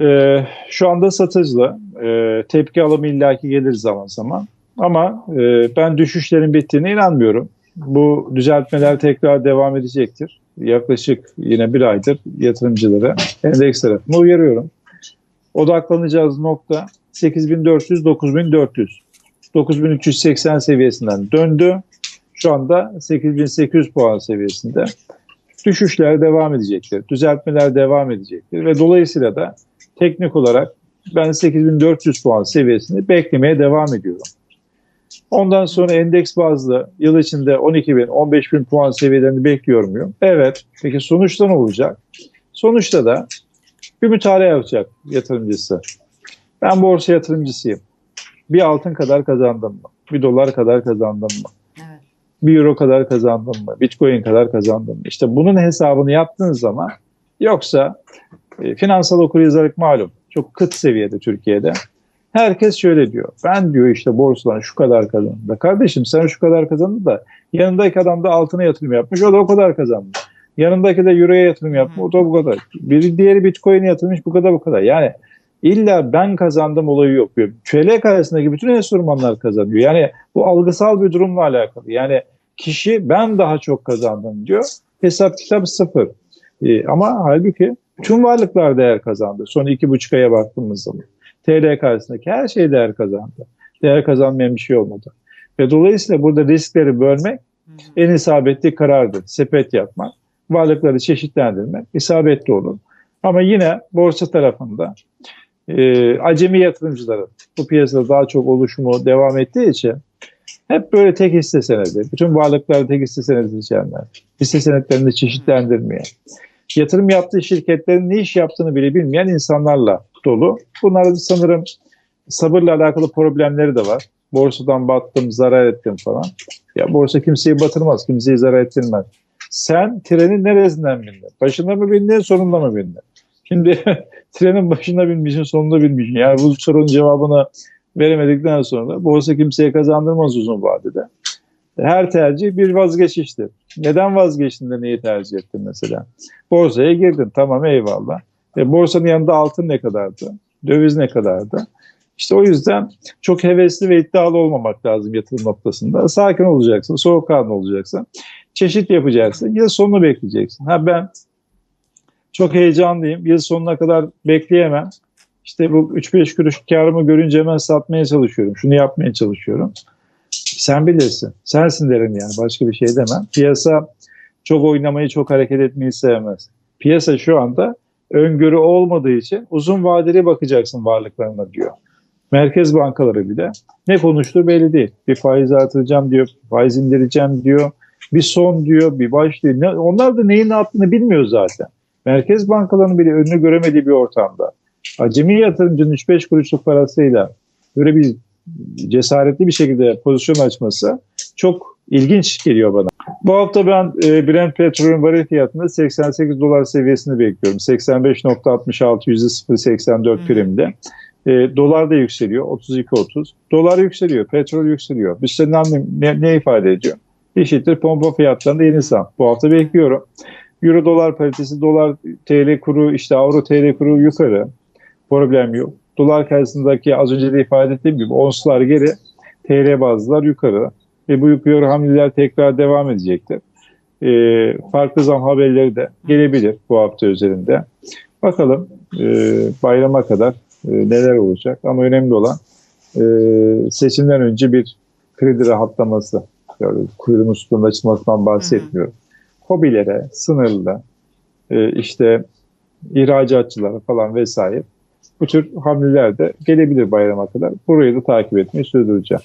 Ee, şu anda satıcılı. Ee, tepki alımı illaki gelir zaman zaman. Ama e, ben düşüşlerin bittiğine inanmıyorum. Bu düzeltmeler tekrar devam edecektir. Yaklaşık yine bir aydır yatırımcılara endeks tarafına uyarıyorum. Odaklanacağız nokta 8400-9400. 9380 seviyesinden döndü. Şu anda 8800 puan seviyesinde. Düşüşler devam edecektir. Düzeltmeler devam edecektir. Ve dolayısıyla da teknik olarak ben 8400 puan seviyesini beklemeye devam ediyorum. Ondan sonra endeks bazlı yıl içinde 12 bin, 15 bin puan seviyelerini bekliyor muyum? Evet. Peki sonuçta ne olacak? Sonuçta da bir mütalaa yapacak yatırımcısı. Ben borsa yatırımcısıyım. Bir altın kadar kazandım mı? Bir dolar kadar kazandım mı? Evet. Bir euro kadar kazandım mı? Bitcoin kadar kazandım mı? İşte bunun hesabını yaptığınız zaman yoksa e, finansal okuryazarlık malum. Çok kıt seviyede Türkiye'de. Herkes şöyle diyor. Ben diyor işte borsadan şu kadar kazandım. Kardeşim sen şu kadar kazandın da yanındaki adam da altına yatırım yapmış. O da o kadar kazanmış. Yanındaki de euroya yatırım yapmış. O da bu kadar. Bir diğeri bitcoin'e yatırmış. Bu kadar bu kadar. Yani illa ben kazandım olayı yok. diyor. TL karşısındaki bütün enstrümanlar kazanıyor. Yani bu algısal bir durumla alakalı. Yani kişi ben daha çok kazandım diyor. Hesap kitap sıfır. Ee, ama halbuki tüm varlıklar değer kazandı. Son iki buçuk aya baktığımız zaman. TL karşısındaki her şey değer kazandı. Değer kazanmayan bir şey olmadı. Ve dolayısıyla burada riskleri bölmek en isabetli karardır. Sepet yapmak, varlıkları çeşitlendirmek isabetli olur. Ama yine borsa tarafında e, acemi yatırımcıların bu piyasada daha çok oluşumu devam ettiği için hep böyle tek hisse senedi, bütün varlıkları tek hisse senedi seçenler, hisse senetlerini çeşitlendirmeyen, yatırım yaptığı şirketlerin ne iş yaptığını bile bilmeyen insanlarla dolu. Bunların sanırım sabırla alakalı problemleri de var. Borsadan battım, zarar ettim falan. Ya borsa kimseyi batırmaz, kimseyi zarar ettirmez. Sen trenin neresinden bindin? Başında mı bindin, sonunda mı bindin? Şimdi trenin başında binmişsin, sonunda binmişsin. Yani bu sorunun cevabını veremedikten sonra borsa kimseye kazandırmaz uzun vadede. Her tercih bir vazgeçiştir. Neden vazgeçtin de neyi tercih ettin mesela? Borsaya girdin, tamam eyvallah. E, borsanın yanında altın ne kadardı? Döviz ne kadardı? İşte o yüzden çok hevesli ve iddialı olmamak lazım yatırım noktasında. Sakin olacaksın, soğukkanlı olacaksın. Çeşit yapacaksın. Yıl sonunu bekleyeceksin. Ha ben çok heyecanlıyım. Yıl sonuna kadar bekleyemem. İşte bu 3-5 kuruş karımı görünce hemen satmaya çalışıyorum. Şunu yapmaya çalışıyorum. Sen bilirsin. Sensin derim yani. Başka bir şey demem. Piyasa çok oynamayı, çok hareket etmeyi sevmez. Piyasa şu anda öngörü olmadığı için uzun vadeli bakacaksın varlıklarına diyor. Merkez bankaları bile ne konuştuğu belli değil. Bir faiz artıracağım diyor, faiz indireceğim diyor, bir son diyor, bir baş diyor. Ne, onlar da neyin ne yaptığını bilmiyor zaten. Merkez bankalarının bile önünü göremediği bir ortamda. Acemi yatırımcının 3-5 kuruşluk parasıyla böyle bir cesaretli bir şekilde pozisyon açması çok ilginç geliyor bana. Bu hafta ben e, Brent petrolün varil fiyatında 88 dolar seviyesini bekliyorum. 85.66 %0.84 primde. E, dolar da yükseliyor 32.30. Dolar yükseliyor, petrol yükseliyor. Senin anlayayım ne, ne ifade ediyor? Eşittir pompa fiyatlarında yeni zam. Bu hafta bekliyorum. Euro dolar paritesi, dolar TL kuru, işte avro TL kuru yukarı. Problem yok. Dolar karşısındaki az önce de ifade ettiğim gibi onslar geri, TL bazlılar yukarı. Ve bu yukarı hamleler tekrar devam edecektir. E, farklı zam haberleri de gelebilir bu hafta üzerinde. Bakalım e, bayrama kadar e, neler olacak. Ama önemli olan e, seçimden önce bir kredi rahatlaması. Yani kuyruğun üstünün açılmasından bahsetmiyorum. Hobilere, sınırlı, e, işte ihracatçılara falan vesaire bu tür hamleler de gelebilir bayrama kadar. Burayı da takip etmeyi sürdüreceğim.